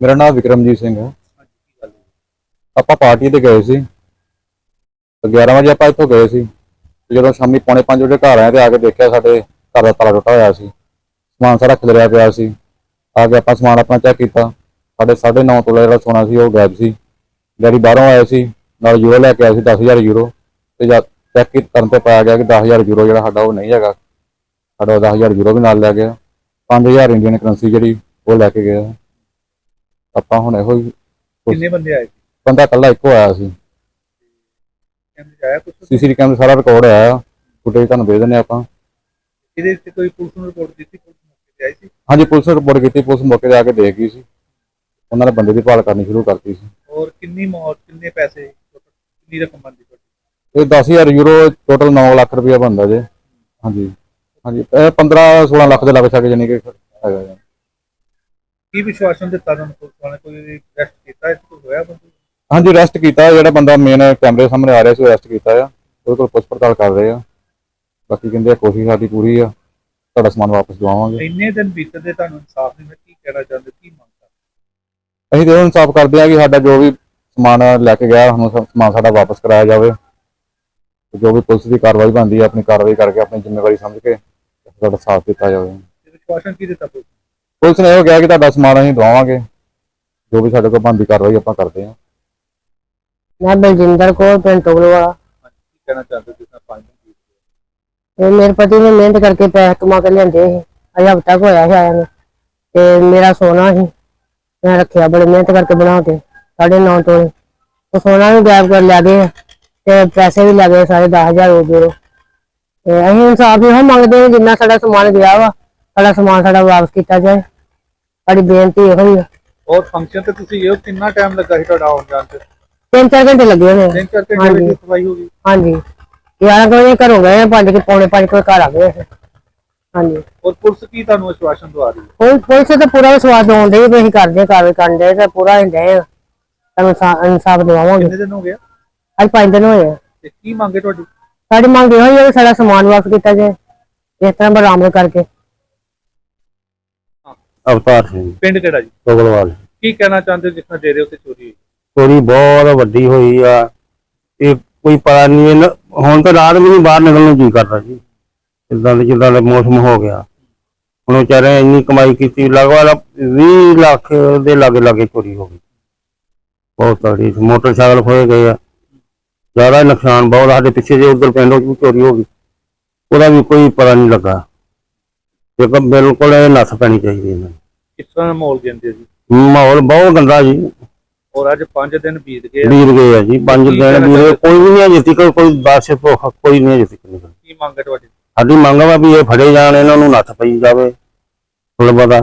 ਮੇਰਾ ਨਾਮ ਵਿਕਰਮਜੀਤ ਸਿੰਘ ਹੈ। ਆਪਾਂ ਪਾਰਟੀ ਤੇ ਗਏ ਸੀ। ਤੇ 11 ਵਜੇ ਆਪਾਂ ਇੱਥੋਂ ਗਏ ਸੀ। ਜਦੋਂ ਸ਼ਾਮੀ ਪੌਣੇ 5 ਵਜੇ ਘਰ ਆਏ ਤੇ ਆ ਕੇ ਦੇਖਿਆ ਸਾਡੇ ਘਰ ਦਾ ਤਾਲਾ ਟੁੱਟਾ ਹੋਇਆ ਸੀ। ਸਮਾਨ ਸਾਰਾ ਖਿਲਰਿਆ ਪਿਆ ਸੀ। ਆ ਕੇ ਆਪਾਂ ਸਮਾਨ ਆਪਣਾ ਚੈੱਕ ਕੀਤਾ। ਸਾਡੇ 9.5 ਤੋਲੇ ਜਿਹੜਾ ਸੋਨਾ ਸੀ, ਉਹ ਗਾਇਬ ਸੀ। ਡੈਡੀ ਬਾਹਰੋਂ ਆਇਆ ਸੀ। ਨਾਲ ਯੂਰੋ ਲੈ ਕੇ ਆਇਆ ਸੀ 10000 ਯੂਰੋ ਤੇ ਜਦ ਚੈੱਕ ਕਰਨ ਤੇ ਪਾਇਆ ਗਿਆ ਕਿ 10000 ਯੂਰੋ ਜਿਹੜਾ ਸਾਡਾ ਉਹ ਨਹੀਂ ਹੈਗਾ। ਸਾਡਾ 10000 ਯੂਰੋ ਵੀ ਨਾਲ ਲੈ ਗਿਆ। 5000 ਇੰਡੀਅਨ ਕਰੰਸੀ ਜਿਹੜੀ ਉਹ ਲੈ ਕੇ ਗਿਆ ਆਪਾਂ ਹੁਣ ਇਹੋ ਹੀ ਕਿੰਨੇ ਬੰਦੇ ਆਏ ਸੀ? ਬੰਦਾ ਇਕੱਲਾ ਇੱਕੋ ਆਇਆ ਸੀ। ਕਹਿੰਦੇ ਜਾਇਆ ਕੁਝ ਸੀਸੀਟੀਵੀ ਕੈਮਰੇ ਸਾਰਾ ਰਿਕਾਰਡ ਆਇਆ। ਫੁਟੇਜ ਤੁਹਾਨੂੰ ਦੇ ਦਿੰਦੇ ਆਪਾਂ। ਇਹਦੇ ਤੇ ਕੋਈ ਪੁਲਿਸ ਨੂੰ ਰਿਪੋਰਟ ਦਿੱਤੀ? ਪੁਲਿਸ ਮੌਕੇ ਤੇ ਆਈ ਸੀ? ਹਾਂਜੀ ਪੁਲਿਸ ਰਿਪੋਰਟ ਕੀਤੀ। ਪੁਲਿਸ ਮੌਕੇ ਤੇ ਆ ਕੇ ਦੇਖ ਗਈ ਸੀ। ਉਹਨਾਂ ਨੇ ਬੰਦੇ ਦੀ ਭਾਲ ਕਰਨੀ ਸ਼ੁਰੂ ਕਰਤੀ ਸੀ। ਔਰ ਕਿੰਨੀ ਮੌਤ ਕਿੰਨੇ ਪੈਸੇ ਕਿੰਨੀ ਰਕਮ ਬਣਦੀ ਤੁਹਾਡੀ? ਇਹ 10000 ਯੂਰੋ ਟੋਟਲ 9 ਲੱਖ ਰੁਪਇਆ ਬਣਦਾ ਜੇ। ਹਾਂਜੀ। ਹਾਂਜੀ ਇਹ 15 16 ਲੱਖ ਦੇ ਲੱਗ ਸਕੇ ਜਾਨੀ ਕਿ ਹੈਗਾ ਜੀ। ਕੀ ਵਿਸ਼ਵਾਸਨ ਦਿੱਤਾ ਤੁਹਾਨੂੰ ਪੁਲਿਸ ਕੋਈ ਅਰੈਸਟ ਕੀਤਾ ਇਸ ਕੋਈ ਹੋਇਆ ਬੰਦੇ ਹਾਂਜੀ ਅਰੈਸਟ ਕੀਤਾ ਜਿਹੜਾ ਬੰਦਾ ਮੇਨ ਕੈਮਰੇ ਸਾਹਮਣੇ ਆ ਰਿਹਾ ਸੀ ਅਰੈਸਟ ਕੀਤਾ ਆ। ਉਹਦੇ ਕੋਲ ਪੁੱਛ ਪੜਤਾਲ ਕਰ ਰਹੇ ਆ। ਬਾਕੀ ਕਹਿੰਦੇ ਆ ਕੋਸ਼ਿਸ਼ ਸਾਡੀ ਪੂਰੀ ਆ। ਤੁਹਾਡਾ ਸਮਾਨ ਵਾਪਸ ਦਵਾਵਾਂਗੇ। ਇੰਨੇ ਦਿਨ ਬੀਤਦੇ ਤੁਹਾਨੂੰ ਇਨਸਾਫ ਨਹੀਂ ਮਿਲਿਆ ਕੀ ਕਹਿਣਾ ਚਾਹੁੰਦੇ ਕੀ ਮੰਗ ਕਰਦੇ? ਅਸੀਂ ਤੇ ਇਨਸਾਫ ਕਰਦੇ ਆ ਕਿ ਸਾਡਾ ਜੋ ਵੀ ਸਮਾਨ ਲੈ ਕੇ ਗਿਆ ਸ- ਸਮਾਨ ਸਾਡਾ ਵਾਪਸ ਕਰਾਇਆ ਜਾਵੇ। ਜੋ ਵੀ ਪੁਲਿਸ ਦੀ ਕਾਰਵਾਈ ਬਣਦੀ ਹੈ ਆਪਣੀ ਕਾਰਵਾਈ ਕਰਕੇ ਆਪਣੀ ਜ਼ਿੰਮੇਵਾਰੀ ਸਮਝ ਕੇ ਸਾਡਾ ਸਾਥ ਦਿੱਤਾ ਜਾਵੇ। ਵਿਸ਼ਵਾਸਨ ਕੀ ਦਿੱਤਾ ਪੁਲਿਸ? ਪੁਲਿਸ ਨੇ ਇਹ ਕਿਹਾ ਕਿ ਤੁਹਾਡਾ ਸਮਾਨ ਅਸੀਂ ਦਵਾਵਾਂਗੇ। ਜੋ ਵੀ ਸਾਡੇ ਕੋਲ ਬਣਦੀ ਕਾਰਵਾਈ ਆਪਾਂ ਕਰਦੇ ਹਾਂ। ਮੈਂ ਬਲਜਿੰਦਰ ਕੌਰ ਪਿੰਡ ਟੋਗਲਵਾਲਾ ਹਾਂਜੀ, ਕੀ ਕਹਿਣਾ ਚਾਹੁੰਦੇ ਜਿਸ ਨਾਲ ਪੰਜ ਦਿਨ ਬੀਤ ਗਏ। ਤੇ ਮੇਰੇ ਪਤੀ ਨੇ ਮਿਹਨਤ ਕਰਕੇ ਪੈਸੇ ਕਮਾ ਕੇ ਲਿਆਂਦੇ ਸੀ। ਅਜੇ ਹਫ਼ਤਾ ਕੁ ਹੋਇਆ ਸੀ ਆਇਆ ਨੂੰ। ਤੇ ਮੇਰਾ ਸੋਨਾ ਸੀ। ਮੈਂ ਰੱਖਿਆ ਬੜੇ ਮਿਹਨਤ ਕਰਕੇ ਬਣਾ ਕੇ। ਸਾਢੇ ਨੌ ਤੋਲੇ ਉਹ ਸੋਨਾ ਵੀ ਗਾਇਬ ਕਰ ਲਿਆ ਗਏ ਤੇ ਪੈਸੇ ਵੀ ਲੱਗੇ ਸਾਰੇ 10000 ਹੋ ਗਏ ਤੇ ਅਸੀਂ ਇਨਸਾਫ ਇਹੋ ਮੰਗਦੇ ਹਾਂ ਜਿੰਨਾ ਸਾਡਾ ਸਮਾਨ ਗਿਆ ਵਾ। ਸਾਡਾ ਸਮਾਨ ਸਾਡਾ ਵਾਪਸ ਕੀਤਾ ਜਾਏ। ਸਾਡੀ ਬੇਨਤੀ ਇਹੋ ਹੀ ਆ। ਔਰ ਫੰਕਸ਼ਨ ਤੇ ਤੁਸੀਂ ਇਹ ਕਿੰਨਾ ਟਾਈਮ ਲੱਗਾ ਸੀ ਤੁਹਾਡਾ ਆਉਣ ਜਾਣ ਤੇ? ਤਿੰਨ ਚਾਰ ਘੰਟੇ ਲੱਗੇ ਹੋਣੇ ਆ। ਤਿੰਨ ਚਾਰ ਘੰਟੇ। ਵਿੱਚ ਸਫ਼ਾਈ ਹੋ ਗਈ। ਹਾਂਜੀ। 11 ਕੁ ਵਜੇ ਘਰੋਂ ਗਏ ਆ, ਪੰਜ ਕੇ ਪੌਣੇ ਪੰਜ ਘਰ ਆ ਗਏ ਅਸੀਂ। ਹਾਂਜੀ। ਔਰ ਪੁਲਿਸ ਕੀ ਤੁਹਾਨੂੰ ਵਿਸ਼ਵਾਸਨ ਦਵਾ ਰਹੀ ਹੈ? ਪੁਲਿਸ ਤਾਂ ਪੂਰਾ ਵਿਸ਼ਵਾਸ ਆਉਂਦੇ ਵੀ ਅਸੀਂ ਕਰਦੇ ਹਾਂ, ਕਾਰਵਾਈ ਕਰਨ ਦੇ ਤੇ ਪੂਰਾ ਹੁੰਦੇ ਆ। ਤੁਹਾਨੂੰ ਇਨਸਾ- ਇਨਸਾਫ ਦਿਵਾਵਾਂਗੇ। ਕਿੰਨੇ ਦਿਨ ਹੋ ਗਏ ਅੱਜ ਪੰਜ ਦਿਨ ਹੋਏ ਆ। ਤੇ ਕੀ ਮੰਗੇ ਤੁਹਾਡੀ? ਸਾਡੀ ਮੰਗ ਇਹੋ ਹੀ ਹੈ ਵੀ ਸਾਡਾ ਸਮਾਨ ਵਾਪਸ ਕੀਤਾ ਜਾਏ। ਇਸ ਤਰ੍ਹਾਂ ਬਰਾਮਦ ਕਰਕੇ। ਅਵਤਾਰ ਸਿੰਘ ਪਿੰਡ ਕਿਹੜਾ ਜੀ? ਤੋਗਲਵਾਲ ਕੀ ਕਹਿਣਾ ਚਾਹੁੰਦੇ ਜਿਸ ਨਾਲ ਡੇਰੇ ਉੱਤੇ ਚੋਰੀ ਹੋਈ? ਚੋਰੀ ਬਹੁਤ ਵੱਡੀ ਹੋਈ ਆ। ਇਹ ਕੋਈ ਪਤਾ ਨਹੀਂ ਹੁਣ ਤਾਂ ਰਾਤ ਵੀ ਨਹੀਂ ਬਾਹਰ ਨਿਕਲਣ ਨੂੰ ਜੀ ਕਰਦਾ ਜੀ। ਇਦਾਂ ਦੇ ਜਿੱਦਾਂ ਦਾ ਮੌਸਮ ਹੋ ਗਿਆ। ਹੁਣ ਵਿਚਾਰੇ ਇੰਨੀ ਕਮਾਈ ਕੀਤੀ ਲਗਭਗ 20 ਲੱਖ ਦੇ ਲਾਗੇ ਲਾਗੇ ਚੋਰੀ ਹੋ ਗਈ। ਬਹੁਤ ਤਗੜੀ। ਮੋਟਰਸਾਈਕਲ ਖੋਏ ਗਏ ਆ। ਜ਼ਿਆਦਾ ਨੁਕਸਾਨ ਬਹੁਤ ਸਾਡੇ ਪਿੱਛੇ ਜੇ ਉਧਰ ਪਿੰਡੋਂ ਵੀ ਚੋਰੀ ਹੋ ਗਈ। ਉਹਦਾ ਵੀ ਕੋਈ ਪਤਾ ਨਹੀਂ ਲੱਗਾ। ਇੱਕ ਬਿਲਕੁਲ ਇਹ ਨੱਥ ਪੈਣੀ ਚਾਹੀਦੀ ਇਹਨਾਂ ਕਿਸ ਤਰ੍ਹਾਂ ਦਾ ਮਾਹੌਲ ਦਿੰਦੇ ਜੀ? ਮਾਹੌਲ ਬਹੁਤ ਗੰਦਾ ਜੀ। ਔਰ ਅੱਜ 5 ਦਿਨ ਬੀਤ ਗਏ ਆ। ਵੀਰ ਗਏ ਆ ਜੀ ਪੰਜ ਕੀ ਦਿਨ ਕਹਿਣਾ ਵੀਰੇ ਕੋਈ ਵੀ ਨਹੀਂ ਅਜੇ ਤੱਕ ਕੋਈ ਦੱਸ ਕੋਈ ਨਹੀਂ ਨਿਕਲ ਕੀ ਮੰਗ ਹੈ ਤੁਹਾਡੀ? ਸਾਡੀ ਮੰਗ ਵਾ ਵੀ ਇਹ ਫੜੇ ਜਾਣ ਇਹਨਾਂ ਨੂੰ ਨੱਥ ਪਈ ਜਾਵੇ। ਥੋੜਾ ਬਹੁਤਾ।